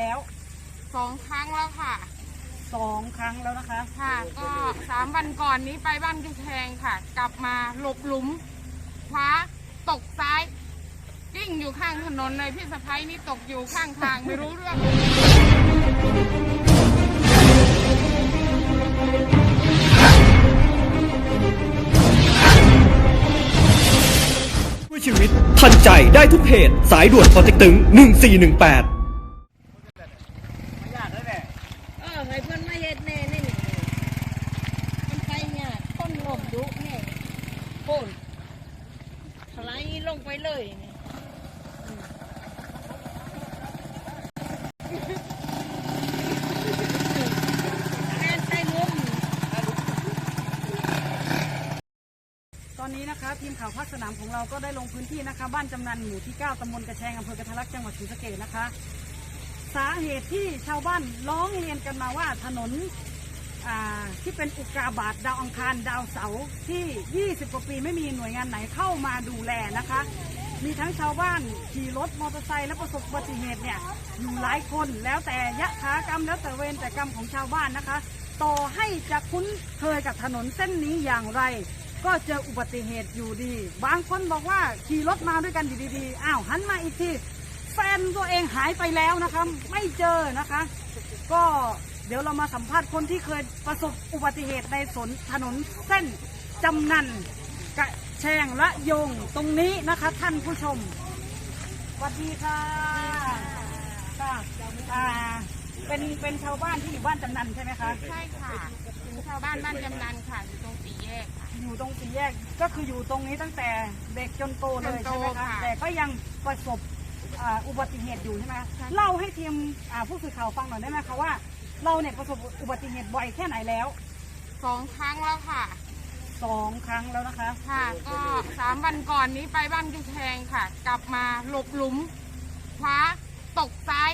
แล้วสองครั้งแล้วค่ะสองครั้งแล้วนะคะ ค่ะ ก็สามวันก่อนนี้ไปบ้านจุแทงค่ะ กลับมาหลบหลุมคว้าตกซ้ายกิ้งอยู่ข้างถนนเลยพี่สะพ้ายนี่ตกอยู่ข้างทางไม่รู้เรื่องช่วยชีวิตทันใจได้ทุกเหตุสายด่วนปอเต็กตึง 1418 เออให้เพิ่นมาเฮ็ดแน่นี่นี่มันไปเนี่ยคนลมดุแน่โคนถลายลงไปเลยนี่แม่นไปงมตอนนี้นะคะทีมข่าวภาคสนามของเราก็ได้ลงพื้นที่นะคะ บ้านจำนันหมู่ที่ 9ตำบลกระแชงอำเภอกระทะลักจังหวัดศรีสะเกษนะคะ สาเหตุที่ชาวบ้านร้องเรียนกันมาว่าถนนที่เป็นอุกกาบาตดาวอังคารดาวเสาร์ที่ 20 กว่าปีไม่มีหน่วยงานไหนเข้ามาดูแลนะคะ มีทั้งชาวบ้านขี่รถมอเตอร์ไซค์และประสบอุบัติเหตุเนี่ยอยู่หลายคนแล้วแต่ยะถากรรมแล้วแต่เวรแต่กรรมของชาวบ้านนะคะ ต่อให้จะคุ้นเคยกับถนนเส้นนี้อย่างไร ก็เจออุบัติเหตุอยู่ดี บางคนบอกว่าขี่รถมาด้วยกันอยู่ดีๆอ้าวหันมาอีกที แฟนตัวเองหายไปแล้วนะคะ ไม่เจอนะคะ ก็เดี๋ยวเรามาสัมภาษณ์คนที่เคยประสบอุบัติเหตุในสนถนนเส้นจำนันกระแชงและยงตรงนี้นะคะ ท่านผู้ชมสวัสดีค่ะค่ะอ่าเป็นเป็นชาวบ้านที่อยู่บ้านจำนันใช่ไหมคะใช่ค่ะถึงชาวบ้านบ้านจำนันค่ะ อยู่ตรงสี่แยกค่ะ อยู่ตรงสี่แยกก็คืออยู่ตรงนี้ตั้งแต่เด็กจนโตเลยจนโตใช่ไหมคะค่ะ แต่ก็ยังประสบ อ่าอุบัติเหตุอยู่ใช่ไหมคะใช่เล่าให้ทีมอ่าผู้สื่อข่าวฟังหน่อยได้ไหมคะว่า เราเนี่ยประสบอุบัติเหตุบ่อยแค่ไหนแล้วสองครั้งแล้วค่ะ สองครั้งแล้วนะคะ ค่ะ ก็สามวันก่อนนี้ไปบ้านจุแทงค่ะ กลับมาหลบหลุมคว้าตกซ้าย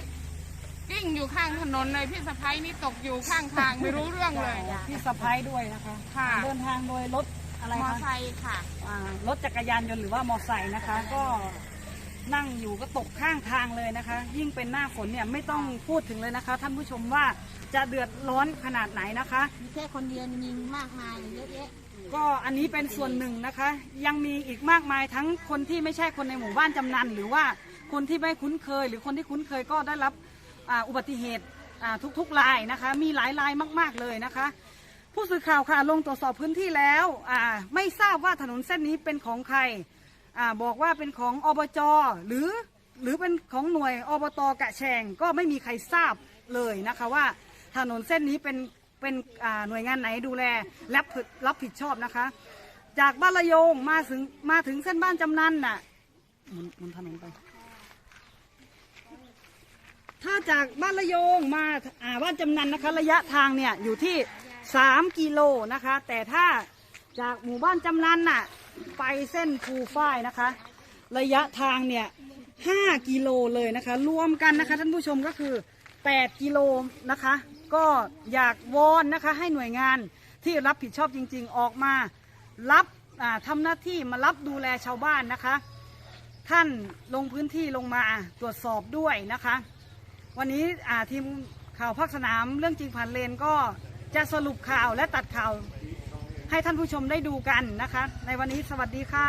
กิ้งอยู่ข้างถนนเลยพี่สะพ้ายนี่ตกอยู่ข้างทางไม่รู้เรื่องเลย พี่สะพ้ายด้วยนะคะค่ะ เดินทางโดยรถอะไรมอคะไซค์ค่ะอ่ารถจักรยานยนต์หรือว่ามอไซค์นะคะ ก็ นั่งอยู่ก็ตกข้างทางเลยนะคะ ยิ่งเป็นหน้าฝนเนี่ยไม่ต้องพูดถึงเลยนะคะ ท่านผู้ชมว่าจะเดือดร้อนขนาดไหนนะคะ มีแค่คนเดียวมีมากมายเยอะแยะก็อันนี้เป็นส่วนหนึ่งนะคะ ยังมีอีกมากมายทั้งคนที่ไม่ใช่คนในหมู่บ้านจำนัน หรือว่าคนที่ไม่คุ้นเคย หรือคนที่คุ้นเคยก็ได้รับอ่าอุบัติเหตุอ่าทุกๆรายนะคะ มีหลายรายมาก ๆเลยนะคะ ผู้สื่อข่าวค่ะลงตรวจสอบพื้นที่แล้วอ่าไม่ทราบว่าถนนเส้นนี้เป็นของใคร อาบอกว่าเป็นของอบจหรือหรือเป็นของหน่วยอบตกะแชงก็ไม่มีใครทราบเลยนะคะว่าถนนเส้นนี้เป็นเป็นหน่วยงานไหนดูแลและรับรับผิดชอบนะคะ จากบ้านระโยงมาถึงมาถึงเส้นบ้านจำนันน่ะหมุนหมุนถนนไป ถ้าจากบ้านระโยงมาอ่าบ้านจำนันนะคะ ระยะทางเนี่ยอยู่ที่ 3 กิโลนะคะ แต่ถ้าจากหมู่บ้านจำนันน่ะ ไปเส้นภูฝ้ายนะคะ ระยะทางเนี่ย5กิโลเลยนะคะ รวมกันนะคะท่านผู้ชมก็คือ 8 กิโลนะคะ ก็อยากวอนนะคะให้หน่วยงานที่รับผิดชอบจริง ๆ ออกมา รับทำหน้าที่มารับดูแลชาวบ้านนะคะ ท่านลงพื้นที่ลงมาตรวจสอบด้วยนะคะ วันนี้ทีมข่าวภาคสนามเรื่องจริงผ่านเลนก็จะสรุปข่าวและตัดข่าว ให้ท่านผู้ชมได้ดูกันนะคะ ในวันนี้สวัสดีค่ะ